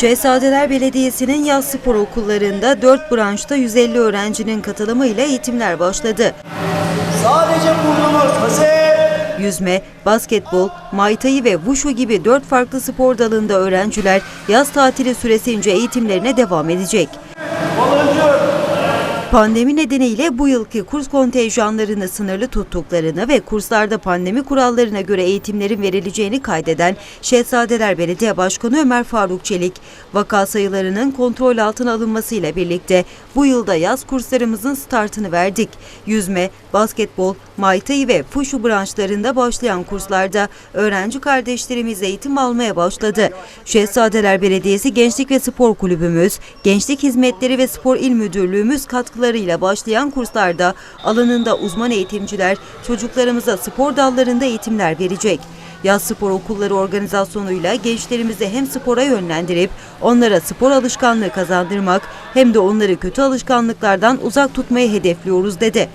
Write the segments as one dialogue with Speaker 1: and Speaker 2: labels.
Speaker 1: Şehzadeler Belediyesi'nin yaz spor okullarında 4 branşta 150 öğrencinin katılımıyla eğitimler başladı.
Speaker 2: Sadece burnumuz hazır.
Speaker 1: Yüzme, basketbol, maytayı ve wushu gibi 4 farklı spor dalında öğrenciler yaz tatili süresince eğitimlerine devam edecek.
Speaker 2: Baloncu.
Speaker 1: Pandemi nedeniyle bu yılki kurs kontenjanlarını sınırlı tuttuklarını ve kurslarda pandemi kurallarına göre eğitimlerin verileceğini kaydeden Şehzadeler Belediye Başkanı Ömer Faruk Çelik, vaka sayılarının kontrol altına alınmasıyla birlikte bu yılda yaz kurslarımızın startını verdik. Yüzme, basketbol, maytayı ve fuşu branşlarında başlayan kurslarda öğrenci kardeşlerimiz eğitim almaya başladı. Şehzadeler Belediyesi Gençlik ve Spor Kulübümüz, Gençlik Hizmetleri ve Spor İl Müdürlüğümüz katkılarıyla başlayan kurslarda alanında uzman eğitimciler çocuklarımıza spor dallarında eğitimler verecek. Yaz spor okulları organizasyonuyla gençlerimizi hem spora yönlendirip onlara spor alışkanlığı kazandırmak hem de onları kötü alışkanlıklardan uzak tutmayı hedefliyoruz dedi.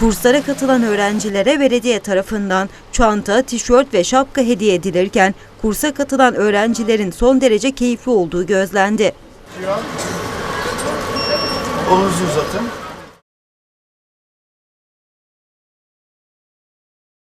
Speaker 1: Kurslara katılan öğrencilere belediye tarafından çanta, tişört ve şapka hediye edilirken kursa katılan öğrencilerin son derece keyifli olduğu gözlendi.
Speaker 3: Omuzu uzatın.